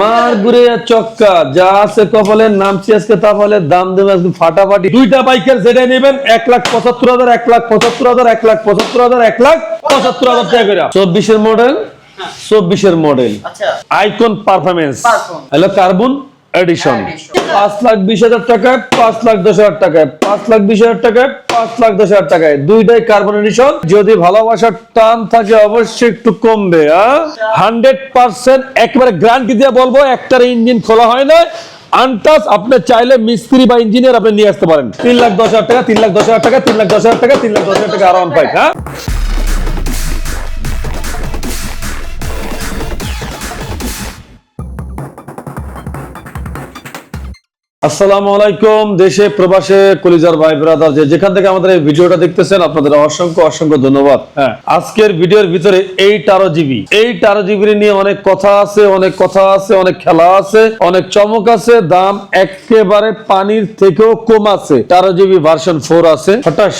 মার ঘুরে চক্কা। যা আছে কপালের নামছি আজকে তা ফলে দাম দেবে আজকে ফাটাফাটি। দুইটা বাইকের যেটা নেবেন এক লাখ পঁচাত্তর হাজার এক লাখ পঁচাত্তর হাজার এক লাখ পঁচাত্তর হাজার এক লাখ পঁচাত্তর হাজার টাকা করে। চব্বিশের মডেল চব্বিশের model icon performance hello carbon. Edition পাঁচ লাখ বিশ হাজার টাকায় পাঁচ লাখ দশ হাজার টাকায় পাঁচ লাখ বিশ হাজার টাকায় পাঁচ লাখ দশ হাজার টাকায়। দুইটাই কার্বন এডিশন যদি ভালোবাসার টান থাকে অবশ্যই একটু কমবে হান্ড্রেড পার্সেন্ট একেবারে গ্যারান্টি দিয়ে বলব একটার ইঞ্জিন খোলা হয় না আনটাস আপনি চাইলে মিস্ত্রি বা ইঞ্জিনিয়ার আপনি নিয়ে আসতে পারেন। তিন লাখ দশ হাজার টাকা তিন লাখ দশ হাজার টাকা তিন লাখ দশ হাজার টাকা তিন লাখ দশ হাজার টাকা আরাম পাই হ্যাঁ? আসসালামু আলাইকুম দেশে প্রবাসে কলিজার ভাই ব্রাদার যে যেখান থেকে আমাদের এই ভিডিওটা দেখতেছেন আপনাদের অসংখ্য অসংখ্য ধন্যবাদ। হ্যাঁ। আজকের ভিডিওর ভিতরে এই টারো জিবি। এই টারো জিবি নিয়ে অনেক কথা আছে অনেক কথা আছে অনেক খেলা আছে অনেক চমক আছে দাম একেবারে পানির থেকেও কম আছে। টারো জিবি ভার্সন ফোর আছে। হঠাৎ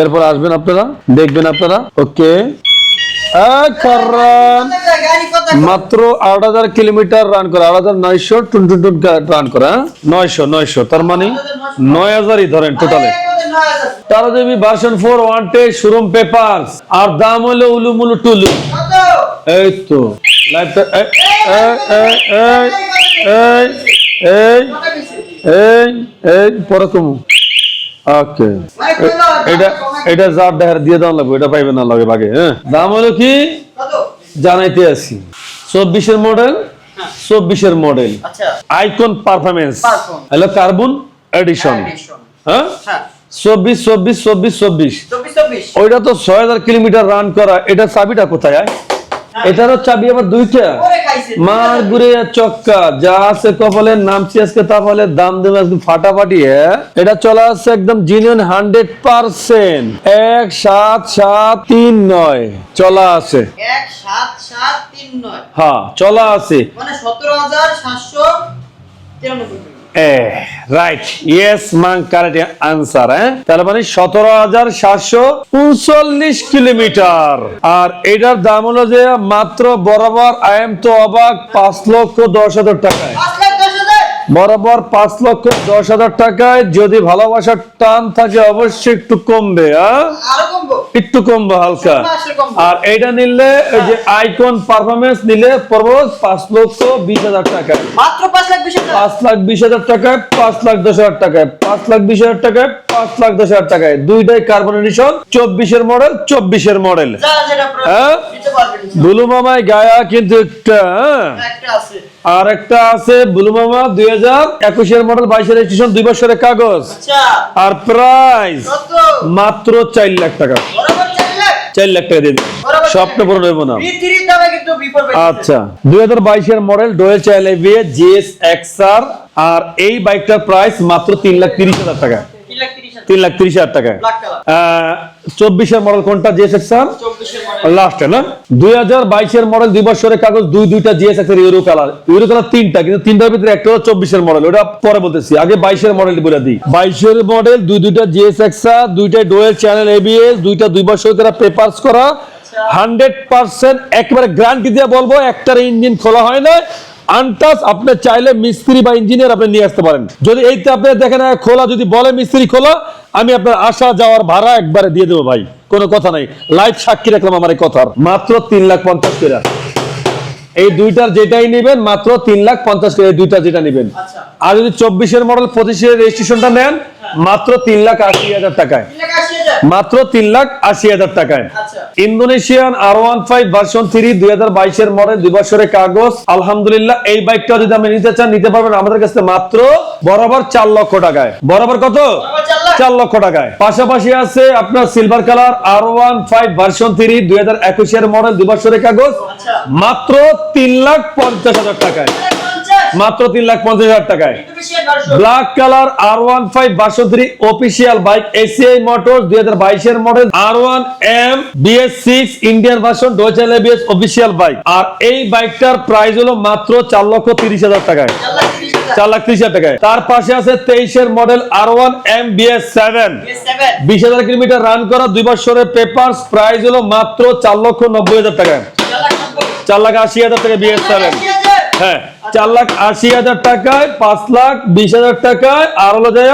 এরপর আসবেন আপনারা দেখবেন আপনারা। ওকে মাত্র আট হাজার কিলোমিটার রান করে, আট হাজার নয়শো টুন টুন টুন রান করে হ্যাঁ? নয়শো নয়শো, তার মানে নয় হাজারই ধরেন টোটালে তেরো জিবি ভার্সন ফোর ওয়ান টে শোরুম পেপার আর দাম হলো উলুমুলু টুলু। এই তো। লাইফটা এই এই এই পরে ওকে এটা এটা যার দেখার দিয়ে দাম লাগবে এটা পাইবে না লগে ভাগে হ্যাঁ? দাম হলো কি? জানাইতে আছি চব্বিশের মডেল চব্বিশের model icon performance. Hello carbon edition হ্যাঁ? হ্যাঁ। চব্বিশ চব্বিশ চব্বিশ চব্বিশ। চব্বিশ চব্বিশ। ওইটা তো ছয় হাজার কিলোমিটার রান করা এটা চাবিটা কোথায়? এটারও চাবি আবার দুইটা। মার ঘুরে চক্কা যা আছে কপালের নামছি আজকে তা ফলে দাম দেবে আজকে ফাটাফাটি হ্যাঁ? এটা চলা আসছে একদম জিনিয়ন হান্ড্রেড পার্সেন্ট এক সাত সাত তিন নয় চলা আছে হ্যাঁ চলা আছে মানে সতেরো হাজার সাতশো kilo. Right yes man correct answer হ্যাঁ তার মানে সতেরো হাজার সাতশো উনচল্লিশ কিলোমিটার। আর এটার দাম হলো যে মাত্র বরাবর আই এম তো অবাক, পাঁচ লক্ষ দশ হাজার টাকায় পাঁচ লাখ দশ হাজার বরাবর পাঁচ লক্ষ দশ হাজার টাকায় যদি ভালোবাসার টান থাকে অবশ্যই একটু কমবে হ্যাঁ? একটু কমবে হালকা। আর এইটা নিলে ওই যে আইকন পারফরমেন্স নিলে পাঁচ লক্ষ বিশ হাজার টাকায়। পাঁচ লাখ বিশ হাজার। টাকায় পাঁচ লাখ দশ হাজার টাকায় পাঁচ লাখ বিশ হাজার টাকায় পাঁচ লাখ দশ হাজার টাকায়। দুইটাই কার্বন এডিশন চব্বিশের মডেল চব্বিশের মডেল হ্যাঁ? দিতে মামায় গায়া কিন্তু একটা হ্যাঁ? আর একটা আছে বুলু মামা দুই হাজার একুশের মডেল বাইশের রেজিস্ট্রেশন দুই বছরের কাগজ। আচ্ছা। আর প্রাইস মাত্র চার লাখ টাকা। চার লাখ? টাকা দিয়ে স্বপ্ন পূরণ হইব না। আচ্ছা। দুই হাজার বাইশের মডেল ডোয়েল চাইল এভিএ জিএস এক্সআর আর এই বাইকটার প্রাইস মাত্র তিন লাখ তিরিশ হাজার টাকা। তিন লাখ তিরিশ হাজার টাকায় চব্বিশের মডেল কোনটা? জিএস লাস্টে না? দুই হাজার বাইশের মডেল দুই বছরের কাগজ দুই দুইটা GS euro colour euro colour তিনটা কিন্তু তিনটার ভিতরে একটা হলো চব্বিশের মডেল ওটা পরে বলতেছি। আগে বাইশের মডেল বলে দিই। বাইশের মডেল দুই দুইটা জিএস এক্সআর দুইটা ডোয়েল চ্যানেল এবিএস দুইটা দুই বছর করা পেপারস করা। হান্ড্রেড পার্সেন্ট একেবারে গ্যারান্টি দিয়ে বলব একটার ইঞ্জিন খোলা হয় না আনটাস আপনি চাইলে মিস্ত্রি বা ইঞ্জিনিয়ার আপনি নিয়ে আসতে পারেন। যদি এইটা আপনি দেখেন খোলা। যদি বলে মিস্ত্রি খোলা আমি আপনার আসা যাওয়ার ভাড়া একবারে দিয়ে দেবো ভাই। কোনো কথা নাই। লাইফ সাক্ষী রাখলাম আমার এই কথার। মাত্র তিন লাখ পঞ্চাশ টাকা এই দুইটার যেটাই নেবেন মাত্র তিন লাখ পঞ্চাশ টাকা এই দুইটা যেটা নেবেন। আচ্ছা। আর যদি চব্বিশের মডেল পঁচিশের রেজিস্ট্রেশনটা নেন মাত্র তিন লাখ আশি হাজার টাকায়। মাত্র তিন লাখ আশি হাজার টাকায়। আচ্ছা। Indonesian R one five version three দুই হাজার বাইশের মডেল দুই বছরের কাগজ। আলহামদুলিল্লাহ এই বাইকটা যদি আপনি নিতে চান নিতে পারবেন আমাদের কাছে মাত্র বরাবর চার লক্ষ টাকায়। বরাবর কত? চার লক্ষ টাকায়। পাশাপাশি আছে আপনার silver colour R one five version three দুই হাজার একুশের মডেল দুই বছরের কাগজ। আচ্ছা। মাত্র তিন লাখ পঞ্চাশ হাজার টাকায়। মাত্র তিন লাখ পঞ্চাশ হাজার টাকায়। Black colour R one five three official bike ACI motor দুই হাজার বাইশের model R one M BS six Indian version dual channel ABS official bike আর এই বাইকটার প্রাইস হলো মাত্র চার লক্ষ তিরিশ হাজার টাকায়। চার লাখ তিরিশ হাজার। টাকায়। তার পাশে আছে তেইশের model R one M BS seven বিশ হাজার কিলোমিটার রান করা দুই বছরের পেপার প্রাইস হলো মাত্র চার লক্ষ নব্বই হাজার টাকায়। চার লাখ আশি হাজার টাকা বিএস সেভেন হ্যাঁ চার লাখ আশি হাজার টাকায় পাঁচ লাখ বিশ হাজার টাকায় আর হলো যায়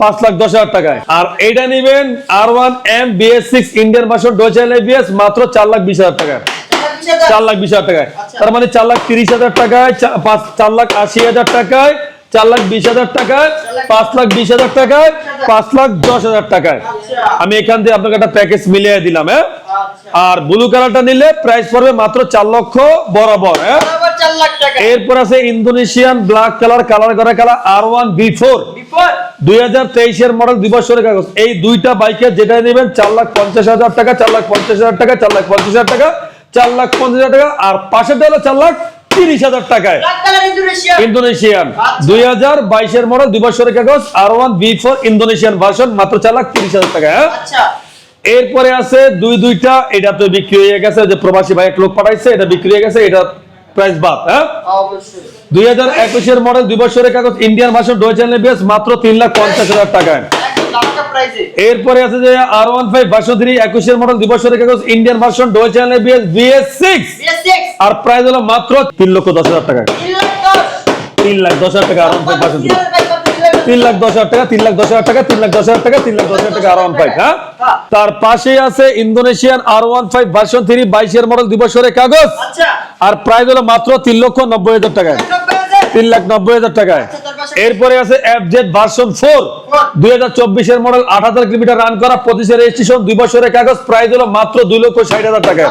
পাঁচ লাখ দশ হাজার টাকায়। আর এইটা নিবেন R one M BS six Indian version dual ABS মাত্র চার লাখ বিশ হাজার টাকায়। চার লাখ বিশ হাজার টাকায়। তার মানে চার লাখ তিরিশ হাজার টাকায় পাঁচ চার লাখ আশি হাজার টাকায় চার লাখ বিশ হাজার টাকায় পাঁচ লাখ বিশ হাজার টাকায় পাঁচ লাখ দশ হাজার টাকায়। আমি এখান থেকে আপনাকে একটা প্যাকেজ মিলিয়ে দিলাম হ্যাঁ? আচ্ছা। আর ব্লু কালারটা নিলে প্রাইস পড়বে মাত্র চার লক্ষ বরাবর হ্যাঁ? এরপর আছে ইন্দোনেশিয়ান ব্ল্যাক কালার কালার করা colour R one B four দুই হাজার তেইশের মডেল দুই বছরের কাগজ। এই দুইটা বাইকে যেটা নেবেন চার লাখ পঞ্চাশ হাজার টাকা চার লাখ পঞ্চাশ হাজার টাকা চার লাখ পঞ্চাশ হাজার টাকা চার লাখ পঞ্চাশ হাজার টাকা আর পাশেরটা হলো চার লাখ তিরিশ হাজার টাকায়। Black colour Indonesia Indonesian. দুই হাজার বাইশের মডেল দুই বছরের কাগজ R one B four Indonesian version মাত্র চার লাখ তিরিশ হাজার টাকা হ্যাঁ? আচ্ছা। এরপরে আছে দুই দুইটা এটা তো বিক্রি হয়ে গেছে যে প্রবাসী ভাই এক লোক পাঠাইছে এটা বিক্রি হয়ে গেছে এটা প্রাইস বাদ হ্যাঁ? দুই হাজার একুশের মডেল দুই বছরের কাগজ ইন্ডিয়ান মাত্র তিন লাখ পঞ্চাশ হাজার টাকায় এরপরে আছে যে R one five version three একুশের মডেল দুই বছরের কাগজ Indian version dual channel BS six আর প্রাইস হলো মাত্র তিন লক্ষ দশ হাজার টাকা। 3 লাখ 10 তিন লাখ দশ হাজার টাকা R one five version three তিন লাখ দশ হাজার টাকা তিন লাখ দশ হাজার টাকা তিন লাখ দশ হাজার টাকা তিন লাখ দশ হাজার টাকা আর ওয়ান ফাইভ হ্যাঁ? তার পাশেই আছে Indonesian R one five version three বাইশের মডেল দুই বছরের কাগজ। আচ্ছা। আর প্রাইস হলো মাত্র তিন লক্ষ নব্বই হাজার টাকায় তিন লাখ নব্বই হাজার টাকায় এরপরে আছে এফ জেড ভার্সন ফোর দুই হাজার চব্বিশের মডেল আট হাজার কিলোমিটার রান করা পঁচিশের রেজিস্ট্রেশন দুই বছরের কাগজ প্রাইস হলো মাত্র দুই লক্ষ ষাট হাজার টাকায়।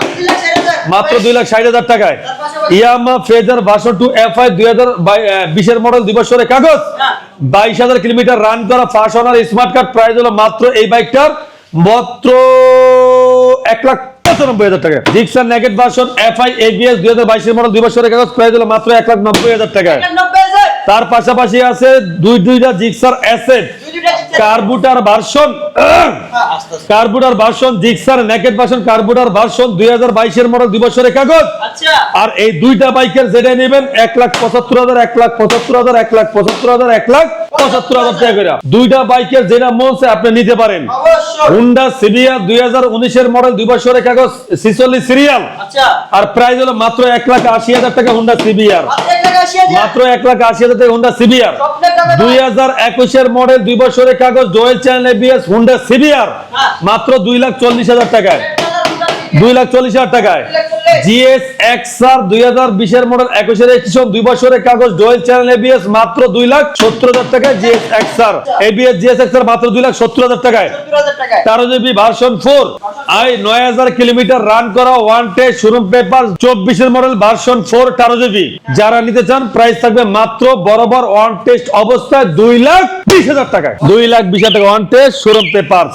মাত্র দুই লাখ ষাট হাজার টাকায় Yamaha Fazer version two F I দুই হাজার বিশের মডেল দুই বছরের কাগজ। বাইশ হাজার কিলোমিটার রান করা first owner smart card price হলো মাত্র এই বাইকটার মাত্র এক লাখ পঁচানব্বই হাজার টাকা Gixxer naked version F I ABS দুই হাজার বাইশের মডেল দুই বছরের কাগজ হলো মাত্র এক লাখ নব্বই হাজার হাজার। তার পাশাপাশি আছে দুই দুইটা Gixxer asset. Carburettor version. Carburettor version Gixxer naked version carburettor version দুই হাজার বাইশের মডেল দুই বছরের কাগজ। আচ্ছা। আর এই দুইটা বাইকের যেটা নেবেন এক লাখ পঁচাত্তর হাজার এক লাখ পঁচাত্তর হাজার এক লাখ পঁচাত্তর হাজার এক লাখ পঁচাত্তর হাজার টাকা করে। দুইটা বাইকের যেটা মন আপনি নিতে পারেন। হুন্ডা সিবিয়া দুই হাজার উনিশের মডেল দুই বছরের কাগজ ছিচল্লিশ সিরিয়াল আচ্ছা। আর প্রাইস হলো মাত্র এক লাখ আশি হাজার টাকা হুন্ডা সিবিআর মাত্র এক লাখ আশি হাজার। হুন্ডা দামে দুই হাজার একুশের মডেল দুই বছরের কাগজ জয়েল চ্যানেল এবিএস হুন্ডা হ্যাঁ। মাত্র দুই লাখ চল্লিশ হাজার টাকায় এক হাজার হুন্ডা সিটি। দুই লাখ চল্লিশ হাজার টাকায়। জিএস এক্স আর দুই হাজার বিশের মডেল একুশের রেজিস্ট্রেশন দুই বছরের কাগজ ডোয়েল চ্যানেল এবিএস মাত্র দুই লাখ সত্তর হাজার টাকায় GS X R ABS GS X R মাত্র দুই লাখ সত্তর হাজার টাকায়। তেরো জিবি ভার্সন ফোর। আই নয় হাজার কিলোমিটার রান করা ওয়ান টেস্ট শোরুম পেপার চব্বিশের মডেল ভার্সন ফোর তেরো জিবি যারা নিতে চান প্রাইস থাকবে মাত্র বরাবর ওয়ান টেস্ট অবস্থায় দুই লাখ বিশ হাজার টাকায়। দুই লাখ বিশ হাজার টাকা ওয়ান টেস্ট শোরুম পেপার